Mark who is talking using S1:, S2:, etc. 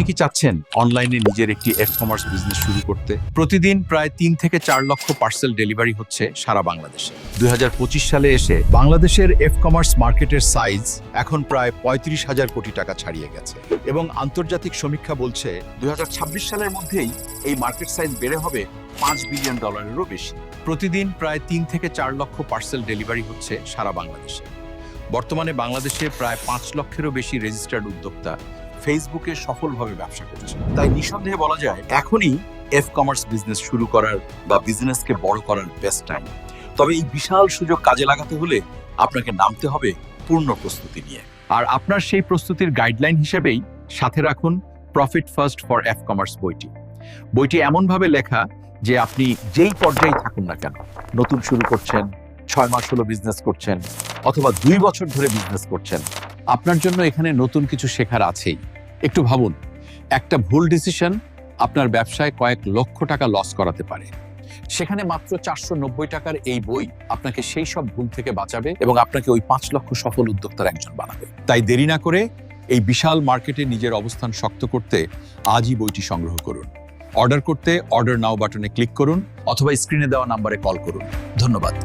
S1: আপনি কি চাচ্ছেন অনলাইনে নিজের একটি এফ কমার্স বিজনেস শুরু করতে? প্রতিদিন প্রায় তিন থেকে চার লক্ষ পার্সেল ডেলিভারি হচ্ছে সারা বাংলাদেশে। দুই সালে এসে বাংলাদেশের এফ কমার্স মার্কেটের সাইজ এখন প্রায় পঁয়ত্রিশ হাজার কোটি টাকা ছাড়িয়ে গেছে। এবং আন্তর্জাতিক সমীক্ষা বলছে, দুই সালের মধ্যেই এই মার্কেট সাইজ বেড়ে হবে পাঁচ বিলিয়ন ডলারেরও বেশি। প্রতিদিন প্রায় তিন থেকে চার লক্ষ পার্সেল ডেলিভারি হচ্ছে সারা বাংলাদেশে। বর্তমানে বাংলাদেশে প্রায় পাঁচ লক্ষেরও বেশি রেজিস্টার্ড উদ্যোক্তা ফেসবুকে সফলভাবে ব্যবসা করছে। তাই নিঃসন্দেহে বলা যায়, এখনই এফ কমার্স বিজনেস শুরু করার বা বিজনেসকে বড় করার বেস্ট টাইম তবে এই বিশাল সুযোগ কাজে লাগাতে হলে আপনাকে নামতে হবে পূর্ণ প্রস্তুতি নিয়ে। আর আপনার সেই প্রস্তুতির গাইডলাইন হিসেবেই সাথে রাখুন profit first for F commerce বইটি। বইটি এমনভাবে লেখা যে আপনি যেই পর্যায়ে থাকুন না কেন, নতুন শুরু করছেন, ছয় মাস হলো বিজনেস করছেন, অথবা দুই বছর ধরে বিজনেস করছেন আপনার জন্য এখানে নতুন কিছু শেখার আছেই। একটু ভাবুন, একটা ভুল ডিসিশন আপনার ব্যবসায় কয়েক লক্ষ টাকা লস করাতে পারে। সেখানে মাত্র চারশো নব্বই টাকার এই বই আপনাকে সেই সব ভুল থেকে বাঁচাবে এবং আপনাকে ওই পাঁচ লক্ষ সফল উদ্যোক্তার একজন বানাবে। তাই দেরি না করে এই বিশাল মার্কেটে নিজের অবস্থান শক্ত করতে আজই বইটি সংগ্রহ করুন। অর্ডার করতে অর্ডার নাও বাটনে ক্লিক করুন অথবা স্ক্রিনে দেওয়া নাম্বারে কল করুন। ধন্যবাদ।